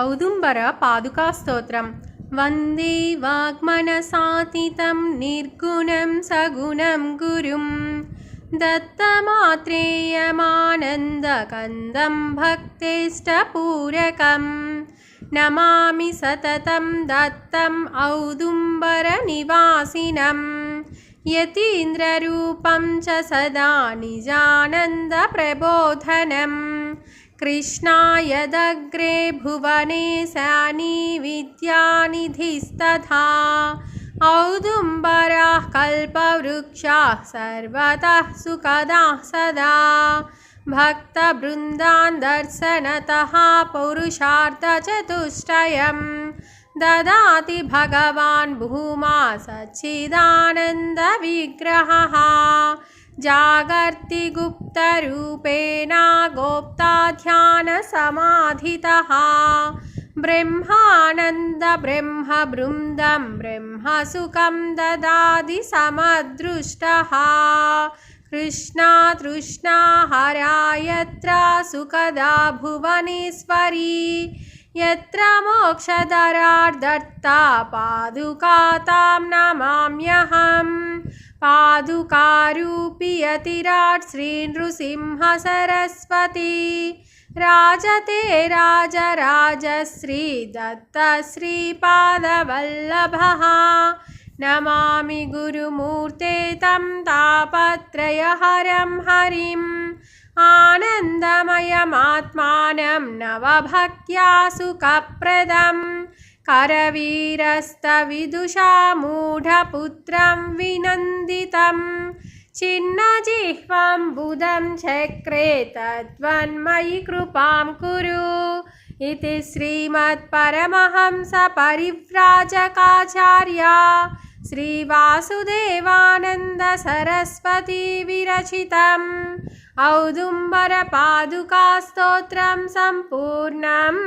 औदुम्बरपादुकास्तोत्रं वन्दे वाग्मनसातितं निर्गुणं सगुणं गुरुं दत्तमात्रेयमानन्दकन्दं भक्तेष्टपूरकं नमामि सततं दत्तम् औदुम्बरनिवासिनं यतीन्द्ररूपं च सदा निजानन्दप्रबोधनम् कृष्णायदग्रे भुवने सानि विद्यानिधिस्तथा। औदुम्बराः कल्पवृक्षाः सर्वतः सुखदाः सदा। भक्तबृन्दान् दर्शनतः पुरुषार्थचतुष्टयं ददाति भगवान् भूमा सच्चिदानन्दविग्रहः जागर्ति गुप्तरूपेण गोप्ताध्यानसमाधितः। ब्रह्मानन्दब्रह्मबृन्दं ब्रह्मसुखं ददाति समदृष्टः। कृष्णा हरा यत्र सुखदा भुवनेश्वरी, यत्र मोक्षदरार्दत्ता पादुका तां नमाम्यहम्। पादुकारूपि यतिराट् श्रीनृसिंहसरस्वती। राजते राजराजश्रीदत्तश्रीपादवल्लभः। नमामि गुरुमूर्ते तं तापत्रयहरं हरिम्। आनन्दमयमात्मानं नवभक्त्या सुखप्रदम् करवीरस्तविदुषा मूढपुत्रं विनन्दितं छिन्नजिह्वं बुधं चक्रे तद्वन्मयि कृपां कुरु इति श्रीमत्परमहंसपरिव्राजकाचार्य श्रीवासुदेवानन्दसरस्वती विरचितम् औदुम्बरपादुकास्तोत्रं सम्पूर्णम्